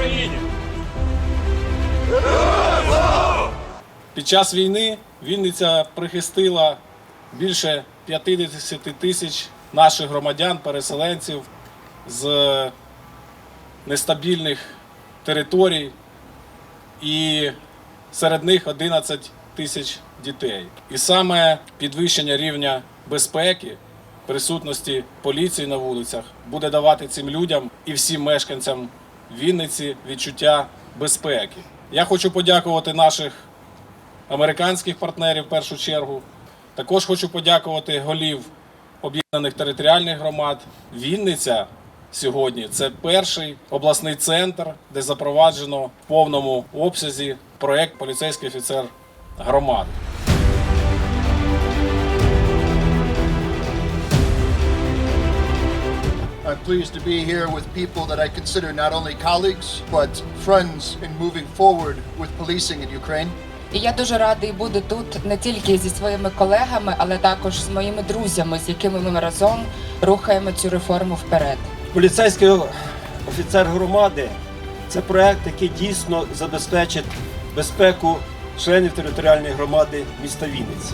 Україні! Під час війни Вінниця прихистила більше 50 тисяч наших громадян, переселенців з нестабільних територій, і серед них 11 тисяч дітей. І саме підвищення рівня безпеки. Присутності поліції на вулицях буде давати цим людям і всім мешканцям Вінниці відчуття безпеки. Я хочу подякувати наших американських партнерів в першу чергу. Також хочу подякувати голів об'єднаних територіальних громад. Вінниця сьогодні це перший обласний центр, де запроваджено в повному обсязі проект поліцейський офіцер громади. Pleased to be here with people that I consider not only colleagues, but friends in moving forward with policing in Ukraine. І я дуже радий бути тут не тільки зі своїми колегами, але також з моїми друзями, з якими ми разом рухаємо цю реформу вперед. Поліцейський офіцер громади це проект, який дійсно забезпечить безпеку членів територіальної громади міста Вінниці.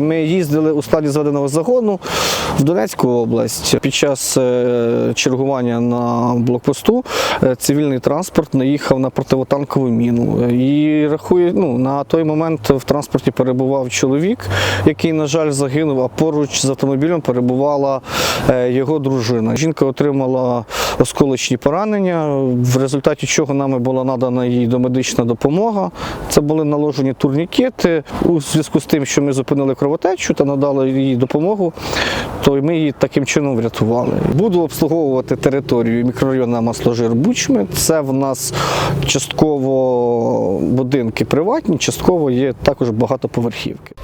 Ми їздили у складі зведеного загону в Донецьку область. Під час е, чергування на блокпосту е, цивільний транспорт наїхав на противотанкову міну. І рахує, ну на той момент в транспорті перебував чоловік, який, на жаль, загинув. А поруч з автомобілем перебувала е, його дружина. Жінка отримала осколочні поранення, в результаті чого нами була надана їй домедична допомога. Це були наложені турнікети у зв'язку з тим, що ми зупинили кровотечу та надали їй допомогу, то ми її таким чином врятували. Буду обслуговувати територію мікрорайону Масложир Бучми. Це в нас частково будинки приватні, частково є також багатоповерхівки.